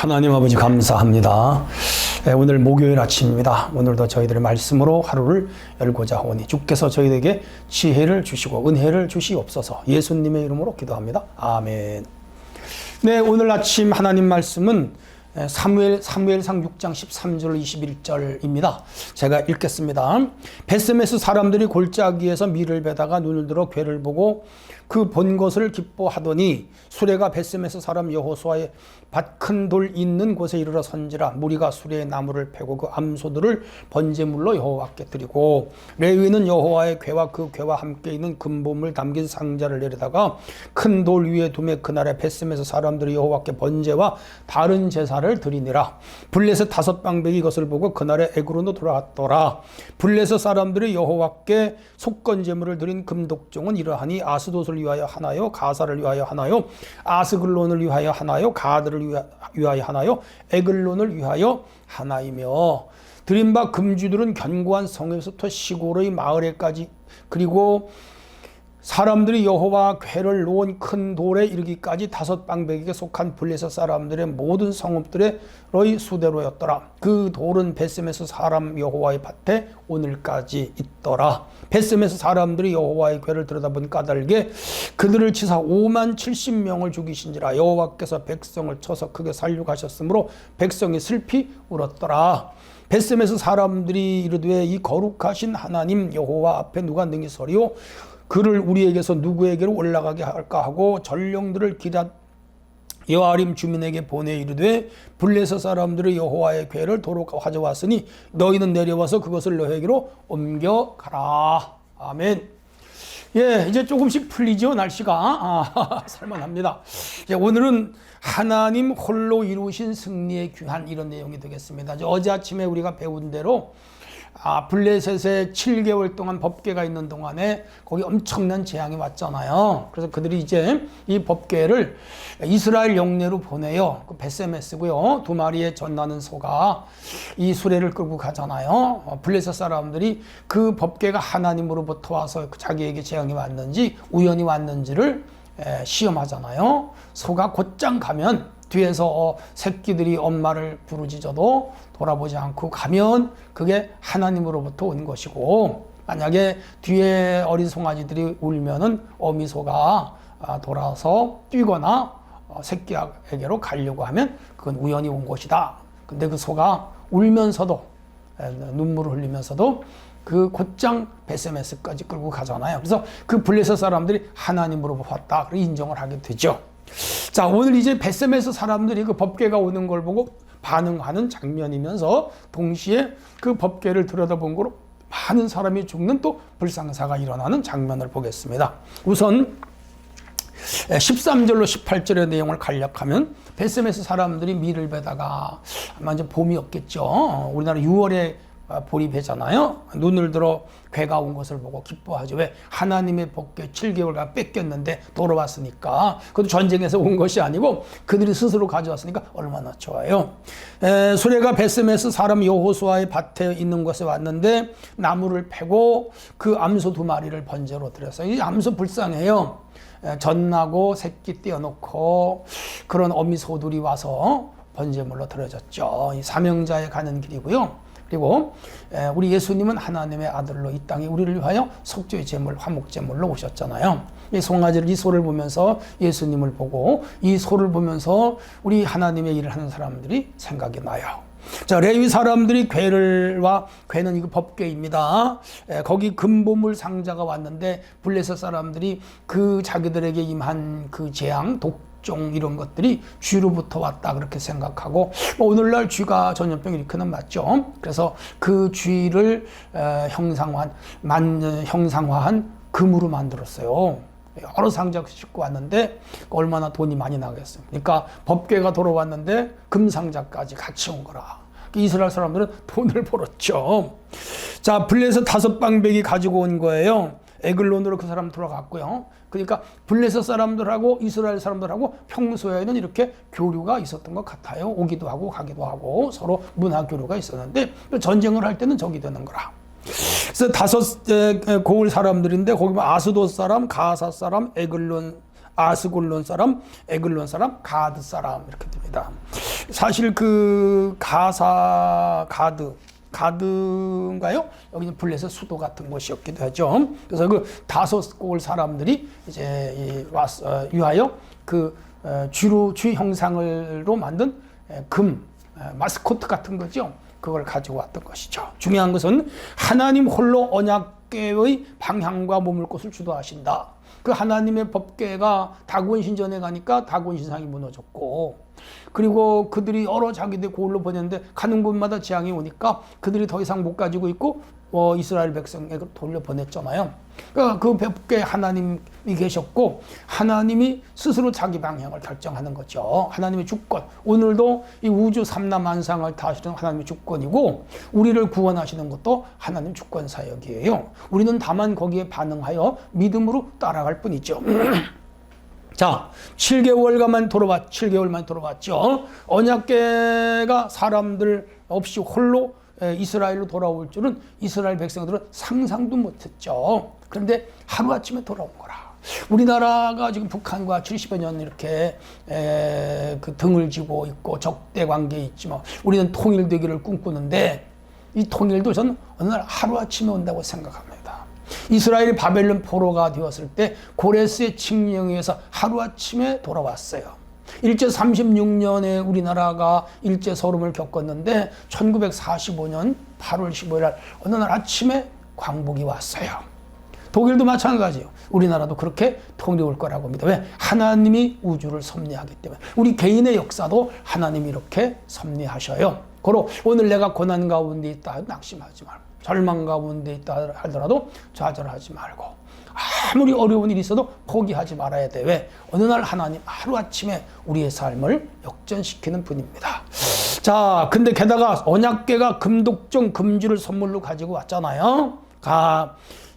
하나님 아버지 감사합니다. 예, 오늘 목요일 아침입니다. 오늘도 저희들의 말씀으로 하루를 열고자 하오니 주께서 저희에게 지혜를 주시고 은혜를 주시옵소서 예수님의 이름으로 기도합니다. 아멘. 네, 오늘 아침 하나님 말씀은 예, 사무엘 사무엘상 6장 13절 21절입니다. 제가 읽겠습니다. 베스메스 사람들이 골짜기에서 밀을 베다가 눈을 들어 괴를 보고 그 본 것을 기뻐하더니 수레가 베스메스 사람 여호수아의 밭큰 돌 있는 곳에 이르러 선지라 무리가 수레의 나무를 패고 그 암소들을 번제물로 여호와께 드리고 레위는 여호와의 괴와 그 괴와 함께 있는 금봄을 담긴 상자를 내려다가 큰 돌 위에 두매 그날에 베스메스 사람들이 여호와께 번제와 다른 제사를 드리니라. 블레셋 다섯 방백이 이것을 보고 그날에 에그로로 돌아왔더라. 블레셋 사람들이 여호와께 속건제물을 드린 금독종은 이러하니 아스돗을 위하여 하나요? 가사를 위하여 하나요? 아스글론을 위하여 하나요? 가드를 위하- 위하여 하나요? 에글론을 위하여 하나이며. 드린 바 금주들은 견고한 성에서부터 시골의 마을에까지 그리고 사람들이 여호와 괴를 놓은 큰 돌에 이르기까지 다섯 방백에게 속한 블레셋 사람들의 모든 성읍들의 수대로였더라. 그 돌은 베셈에서 사람 여호와의 밭에 오늘까지 있더라. 베셈에서 사람들이 여호와의 괴를 들여다본 까닭에 그들을 치사 5만 70명을 죽이신지라 여호와께서 백성을 쳐서 크게 살육하셨으므로 백성이 슬피 울었더라. 베셈에서 사람들이 이르되 이 거룩하신 하나님 여호와 앞에 누가 능히 서리요 그를 우리에게서 누구에게로 올라가게 할까 하고 전령들을 기다 여아림 주민에게 보내 이르되 블레셋 사람들의 여호와의 괴를 도로 가져왔으니 너희는 내려와서 그것을 너에게로 옮겨가라. 아멘. 예, 이제 조금씩 풀리죠 날씨가 아, 살만합니다. 이제 오늘은 하나님 홀로 이루신 승리의 귀한 이런 내용이 되겠습니다. 어제 아침에 우리가 배운 대로 아, 블레셋에 7개월 동안 법궤가 있는 동안에 거기 엄청난 재앙이 왔잖아요. 그래서 그들이 이제 이 법궤를 이스라엘 영내로 보내요. 그 베세메스고요. 두 마리의 전나는 소가 이 수레를 끌고 가잖아요. 어, 블레셋 사람들이 그 법궤가 하나님으로부터 와서 그 자기에게 재앙이 왔는지 우연히 왔는지를 에, 시험하잖아요. 소가 곧장 가면 뒤에서 어, 새끼들이 엄마를 부르짖어도 돌아보지 않고 가면 그게 하나님으로부터 온 것이고 만약에 뒤에 어린 송아지들이 울면은 어미소가 아, 돌아서 뛰거나 어, 새끼에게로 가려고 하면 그건 우연히 온 것이다. 근데 그 소가 울면서도 에, 눈물을 흘리면서도 그 곧장 베세메스까지 끌고 가잖아요. 그래서 그 블레셋 사람들이 하나님으로부터 왔다. 그리고 인정을 하게 되죠. 자, 오늘 이제 베세메스 사람들이 그 법궤가 오는 걸 보고 반응하는 장면이면서 동시에 그 법궤를 들여다본 거로 많은 사람이 죽는 또 불상사가 일어나는 장면을 보겠습니다. 우선 13절로 18절의 내용을 간략하면 베세메스 사람들이 밀을 베다가 아마 이제 봄이었겠죠. 우리나라 6월에 볼이 배잖아요. 눈을 들어 괴가 온 것을 보고 기뻐하죠. 왜? 하나님의 복귀 7개월간 뺏겼는데 돌아왔으니까. 그것도 전쟁에서 온 것이 아니고 그들이 스스로 가져왔으니까 얼마나 좋아요. 에, 수레가 베스메스 사람 여호수아의 밭에 있는 곳에 왔는데 나무를 패고 그 암소 두 마리를 번제로 드렸어요. 이 암소 불쌍해요. 에, 젖나고 새끼 떼어놓고 그런 어미 소들이 와서 번제물로 드려졌죠. 이 사명자에 가는 길이고요. 그리고 우리 예수님은 하나님의 아들로 이 땅에 우리를 위하여 속죄의 제물, 화목 제물로 오셨잖아요. 이 송아지를 이 소를 보면서 예수님을 보고 이 소를 보면서 우리 하나님의 일을 하는 사람들이 생각이 나요. 자, 레위 사람들이 괴를와 괴는 이거 법궤입니다. 에, 거기 금보물 상자가 왔는데 블레셋 사람들이 그 자기들에게 임한 그 재앙, 독 종 이런 것들이 쥐로부터 왔다 그렇게 생각하고 뭐 오늘날 쥐가 전염병 일으키는 맞죠. 그래서 그 쥐를 에, 형상화한 만 형상화한 금으로 만들었어요. 여러 상자 싣고 왔는데 얼마나 돈이 많이 나겠어요. 그러니까 법궤가 돌아왔는데 금 상자까지 같이 온 거라. 이스라엘 사람들은 돈을 벌었죠. 자, 블레셋 다섯 방백이 가지고 온 거예요. 에글론으로 그 사람 들어갔고요. 그러니까 블레셋 사람들하고 이스라엘 사람들하고 평소에는 이렇게 교류가 있었던 것 같아요. 오기도 하고 가기도 하고 서로 문화 교류가 있었는데 전쟁을 할 때는 적이 되는 거라. 그래서 다섯 고을 사람들인데 거기 아스도 사람, 가사 사람, 에글론 아스골론 사람, 에글론 사람, 가드 사람 이렇게 됩니다. 사실 그 가사 가드 가드인가요? 여기는 블레셋 수도 같은 곳이었기도 하죠. 그래서 그 다섯 골 사람들이 이제 이 왔, 어, 유하여 그 어, 주로 주 형상으로 만든 에, 금 에, 마스코트 같은 거죠. 그걸 가지고 왔던 것이죠. 중요한 것은 하나님 홀로 언약계의 방향과 머물 곳을 주도하신다. 그 하나님의 법계가 다곤 신전에 가니까 다곤 신상이 무너졌고 그리고 그들이 여러 자기들 고을로 보냈는데 가는 곳마다 재앙이 오니까 그들이 더 이상 못 가지고 있고 어, 이스라엘 백성에게 돌려 보냈잖아요. 그러니까 그 하나님이 계셨고 하나님이 스스로 자기 방향을 결정하는 거죠. 하나님의 주권. 오늘도 이 우주 삼라만상을 다스리는 하나님의 주권이고 우리를 구원하시는 것도 하나님 주권 사역이에요. 우리는 다만 거기에 반응하여 믿음으로 따라갈 뿐이죠. 자, 7개월간만 돌아왔, 7개월만 돌아왔죠. 언약계가 사람들 없이 홀로 에, 이스라엘로 돌아올 줄은 이스라엘 백성들은 상상도 못했죠. 그런데 하루아침에 돌아온 거라. 우리나라가 지금 북한과 70여 년 이렇게 에, 그 등을 지고 있고 적대 관계에 있지만 우리는 통일되기를 꿈꾸는데 이 통일도 저는 어느 날 하루아침에 온다고 생각합니다. 이스라엘이 바벨론 포로가 되었을 때 고레스의 칙령에 의해서 하루아침에 돌아왔어요. 일제 36년에 우리나라가 일제 서름을 겪었는데 1945년 8월 15일 날 어느 날 아침에 광복이 왔어요. 독일도 마찬가지예요. 우리나라도 그렇게 통일이 올 거라고 봅니다. 왜? 하나님이 우주를 섭리하기 때문에. 우리 개인의 역사도 하나님이 이렇게 섭리하셔요. 고로 오늘 내가 고난 가운데 있다 낙심하지 말고 절망 가운데 있다 하더라도 좌절하지 말고 아무리 어려운 일이 있어도 포기하지 말아야 돼. 왜? 어느 날 하나님 하루아침에 우리의 삶을 역전시키는 분입니다. 자, 근데 게다가 언약계가 금독종 금주를 선물로 가지고 왔잖아요. 가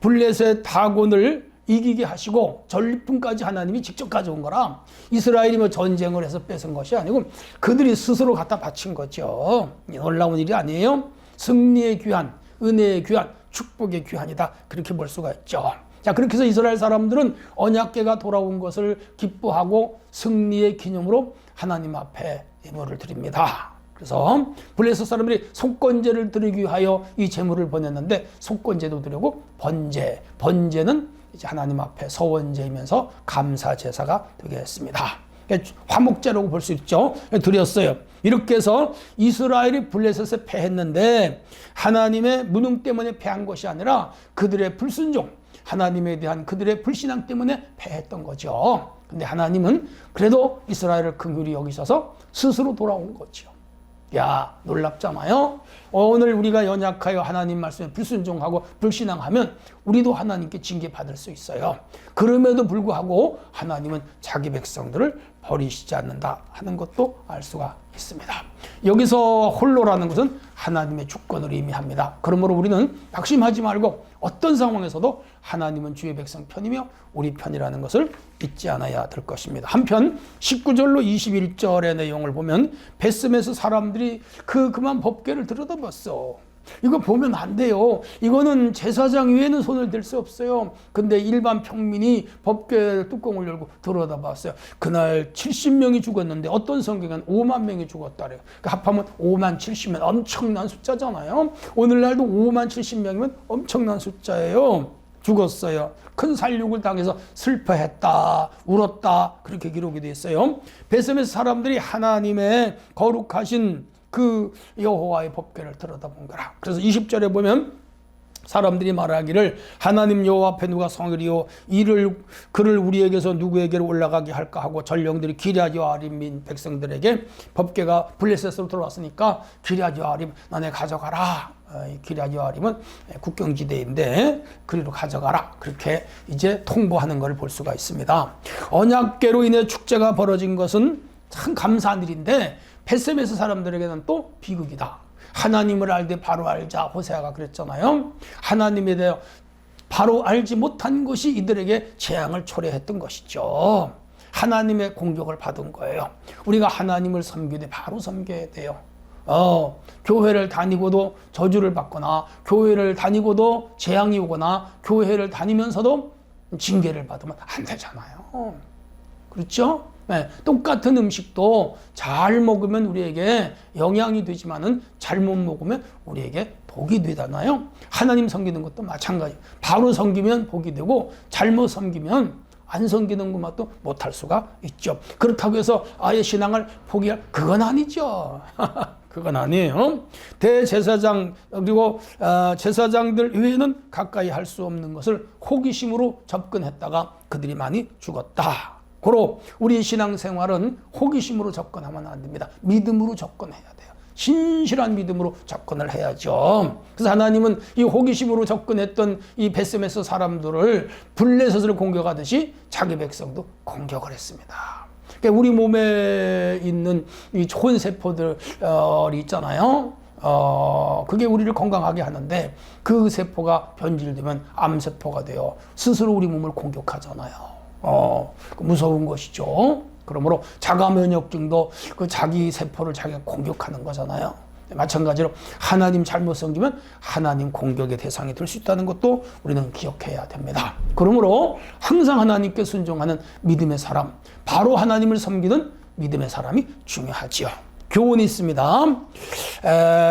블레셋 다곤을 이기게 하시고 전리품까지 하나님이 직접 가져온 거라 이스라엘이 뭐 전쟁을 해서 뺏은 것이 아니고 그들이 스스로 갖다 바친 거죠. 놀라운 일이 아니에요. 승리의 귀한, 은혜의 귀한, 축복의 귀한이다. 그렇게 볼 수가 있죠. 자, 그렇게 해서 이스라엘 사람들은 언약계가 돌아온 것을 기뻐하고 승리의 기념으로 하나님 앞에 예물을 드립니다. 그래서 블레셋 사람들이 속건제를 드리기 위하여 이 제물을 보냈는데 속건제도 드리고 번제, 번제는 이제 하나님 앞에 서원제이면서 감사 제사가 되겠습니다. 화목제라고 볼 수 있죠. 드렸어요. 이렇게 해서 이스라엘이 블레셋에 패했는데 하나님의 무능 때문에 패한 것이 아니라 그들의 불순종, 하나님에 대한 그들의 불신앙 때문에 패했던 거죠. 근데 하나님은 그래도 이스라엘을 긍휼히 여기셔서 스스로 돌아온 거죠. 야, 놀랍잖아요. 오늘 우리가 연약하여 하나님 말씀에 불순종하고 불신앙하면 우리도 하나님께 징계 받을 수 있어요. 그럼에도 불구하고 하나님은 자기 백성들을 버리시지 않는다 하는 것도 알 수가 있습니다. 여기서 홀로라는 것은 하나님의 주권을 의미합니다. 그러므로 우리는 낙심하지 말고 어떤 상황에서도 하나님은 주의 백성 편이며 우리 편이라는 것을 잊지 않아야 될 것입니다. 한편 19절로 21절의 내용을 보면 베스메스 사람들이 그 그만 법궤를 들여다 봤어. 이거 보면 안 돼요. 이거는 제사장 위에는 손을 댈 수 없어요. 근데 일반 평민이 법궤 뚜껑을 열고 들여다봤어요. 그날 70명이 죽었는데 어떤 성경은 5만 명이 죽었다래요. 그 합하면 5만 70명 엄청난 숫자잖아요. 오늘날도 5만 70명이면 엄청난 숫자예요. 죽었어요. 큰 살육을 당해서 슬퍼했다, 울었다 그렇게 기록이 되어 있어요. 베스메스 사람들이 하나님의 거룩하신 그 여호와의 법궤를 들여다본 거라. 그래서 20절에 보면 사람들이 말하기를 하나님 여호와 앞에 누가 성일이요? 이를 그를 우리에게서 누구에게로 올라가게 할까 하고 전령들이 기랴 여아림민 백성들에게 법궤가 블레셋으로 들어왔으니까 기랴 여아림 너네 가져가라. 어, 기랴 여아림은 국경지대인데 그리로 가져가라. 그렇게 이제 통보하는 것을 볼 수가 있습니다. 언약궤로 인해 축제가 벌어진 것은 참 감사한 일인데 베세메스 사람들에게는 또 비극이다. 하나님을 알되 바로 알자 호세아가 그랬잖아요. 하나님에 대해 바로 알지 못한 것이 이들에게 재앙을 초래했던 것이죠. 하나님의 공격을 받은 거예요. 우리가 하나님을 섬기되 바로 섬겨야 돼요. 어, 교회를 다니고도 저주를 받거나, 교회를 다니고도 재앙이 오거나, 교회를 다니면서도 징계를 받으면 안 되잖아요. 그렇죠? 네, 똑같은 음식도 잘 먹으면 우리에게 영향이 되지만은 잘못 먹으면 우리에게 복이 되잖아요. 하나님 섬기는 것도 마찬가지. 바로 섬기면 복이 되고 잘못 섬기면 안 섬기는 것만도 못할 수가 있죠. 그렇다고 해서 아예 신앙을 포기할 그건 아니죠. 그건 아니에요. 대제사장 그리고 어, 제사장들 외에는 가까이 할 수 없는 것을 호기심으로 접근했다가 그들이 많이 죽었다. 고로 우리 신앙생활은 호기심으로 접근하면 안 됩니다. 믿음으로 접근해야 돼요. 신실한 믿음으로 접근을 해야죠. 그래서 하나님은 이 호기심으로 접근했던 이 베스메스 사람들을 블레셋을 공격하듯이 자기 백성도 공격을 했습니다. 그러니까 우리 몸에 있는 이 좋은 세포들이 있잖아요. 어, 그게 우리를 건강하게 하는데 그 세포가 변질되면 암세포가 돼요. 스스로 우리 몸을 공격하잖아요. 어, 무서운 것이죠. 그러므로 자가 면역증도 그 자기 세포를 자기가 공격하는 거잖아요. 마찬가지로 하나님 잘못 섬기면 하나님 공격의 대상이 될 수 있다는 것도 우리는 기억해야 됩니다. 그러므로 항상 하나님께 순종하는 믿음의 사람, 바로 하나님을 섬기는 믿음의 사람이 중요하지요. 교훈이 있습니다. 에,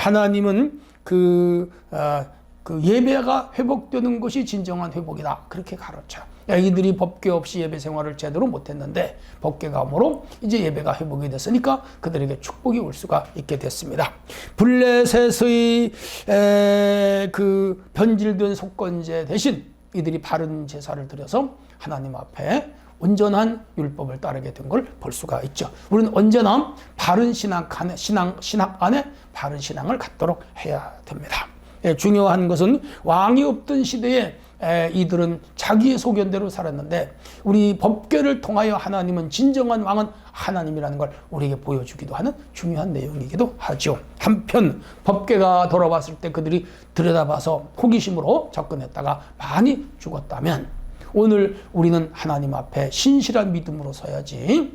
하나님은 그, 어, 그 예배가 회복되는 것이 진정한 회복이다. 그렇게 가르쳐 요. 이들이 법궤 없이 예배 생활을 제대로 못했는데 법궤가 오므로 이제 예배가 회복이 됐으니까 그들에게 축복이 올 수가 있게 됐습니다. 블레셋의 에, 그 변질된 속건제 대신 이들이 바른 제사를 드려서 하나님 앞에 온전한 율법을 따르게 된 걸 볼 수가 있죠. 우리는 언제나 바른 신앙 안에 신앙 신학 안에 바른 신앙을 갖도록 해야 됩니다. 예, 중요한 것은 왕이 없던 시대에 에, 이들은 자기의 소견대로 살았는데 우리 법궤를 통하여 하나님은 진정한 왕은 하나님이라는 걸 우리에게 보여주기도 하는 중요한 내용이기도 하죠. 한편 법궤가 돌아왔을 때 그들이 들여다봐서 호기심으로 접근했다가 많이 죽었다면 오늘 우리는 하나님 앞에 신실한 믿음으로 서야지 에,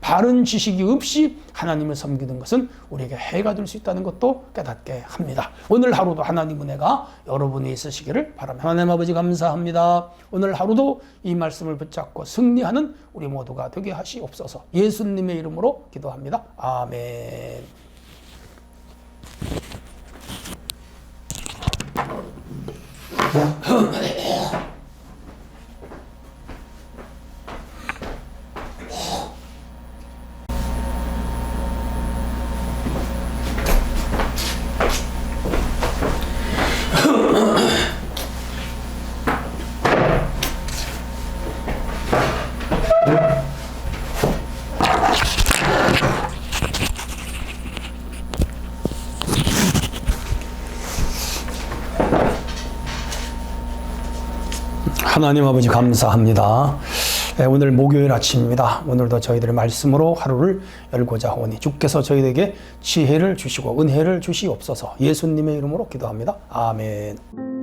바른 지식이 없이 하나님을 섬기는 것은 우리에게 해가 될 수 있다는 것도 깨닫게 합니다. 오늘 하루도 하나님 은혜가 여러분이 있으시기를 바랍니다. 하나님 아버지 감사합니다. 오늘 하루도 이 말씀을 붙잡고 승리하는 우리 모두가 되게 하시옵소서. 예수님의 이름으로 기도합니다. 아멘. 하나님 아버지 감사합니다. 예, 오늘 목요일 아침입니다. 오늘도 저희들의 말씀으로 하루를 열고자 하오니 주께서 저희에게 지혜를 주시고 은혜를 주시옵소서 예수님의 이름으로 기도합니다. 아멘.